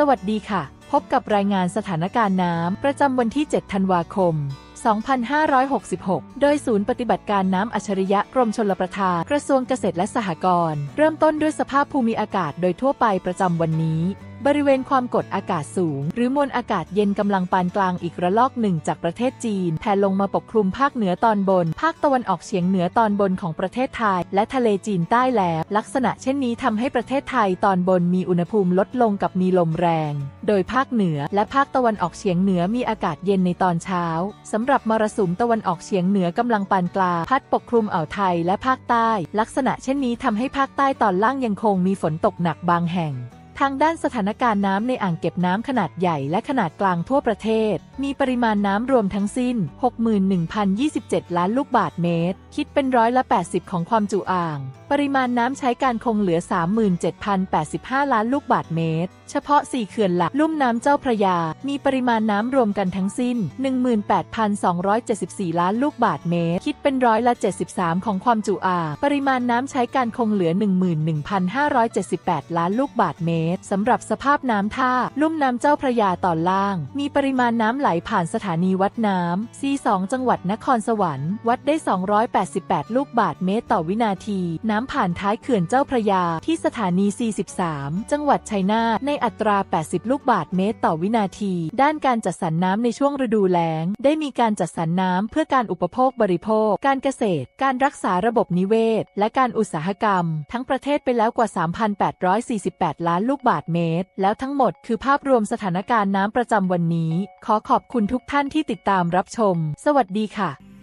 สวัสดีค่ะ พบกับรายงานสถานการณ์น้ำประจำวันที่ 7 ธันวาคม 2566 โดยศูนย์ปฏิบัติการน้ำอัจฉริยะกรมชลประทานกระทรวงเกษตรและสหกรณ์เริ่มต้นด้วยสภาพภูมิอากาศโดยทั่วไปประจำวันนี้ บริเวณความกดอากาศสูง หรือมวลอากาศเย็นกำลังปานกลางอีกระลอกหนึ่งจากประเทศจีนแผ่ลงมาปกคลุมภาคเหนือตอนบน ภาคตะวันออกเฉียงเหนือตอนบนของประเทศไทย และทะเลจีนใต้แล้ว ลักษณะเช่นนี้ทำให้ประเทศไทยตอนบนมีอุณหภูมิลดลงกับมีลมแรง โดยภาคเหนือและภาคตะวันออกเฉียงเหนือมีอากาศเย็นในตอนเช้าสำหรับมรสุมตะวันออกเฉียงเหนือกำลังปานกลางพัดปกคลุมอ่าวไทยและภาคใต้ ลักษณะเช่นนี้ทำให้ภาคใต้ตอนล่างยังคงมีฝนตกหนักบางแห่ง ทางด้านสถานการณ์น้ำในอ่างเก็บน้ำขนาดใหญ่และขนาดกลางทั่วประเทศ มีปริมาณน้ำรวมทั้งสิ้น 61,027 ล้านลูกบาศก์เมตร คิดเป็นร้อยละ 80 ของความจุอ่างปริมาณน้ำใช้การคงเหลือ 37,085 ล้านลูกบาศก์เมตร เฉพาะ 4 เขื่อนหลัก ลุ่มน้ำเจ้าพระยา มีปริมาณน้ำรวมกันทั้งสิ้น 18,274 ล้านลูกบาศก์เมตร คิดเป็นร้อยละ 73 ของความจุอ่าง ปริมาณน้ำใช้การคงเหลือ 11,578 ล้านลูกบาศก์เมตร สำหรับสภาพน้ำท่า ลุ่มน้ำเจ้าพระยาตอนล่าง มีปริมาณน้ำไหลผ่านสถานีวัดน้ำ C2 จังหวัดนครสวรรค์ วัดได้ 288 ลูกบาศก์เมตรต่อวินาที น้ำ้ำผ่านท้ายเขื่อนเจ้าพระยาที่สถานี C13 จังหวัดชัยนาทในอัตรา 80 ลูกบาศก์เมตรต่อวินาที ด้านการจัดสรรน้ำในช่วงฤดูแล้ง ได้มีการจัดสรรน้ำเพื่อการอุปโภคบริโภค การเกษตร การรักษาระบบนิเวศ และการอุตสาหกรรม ทั้งประเทศไปแล้วกว่า 3,848 ล้านลูกบาศก์เมตร แล้วทั้งหมดคือภาพรวมสถานการณ์น้ำประจำวันนี้ ขอขอบคุณทุกท่านที่ติดตามรับชม สวัสดีค่ะ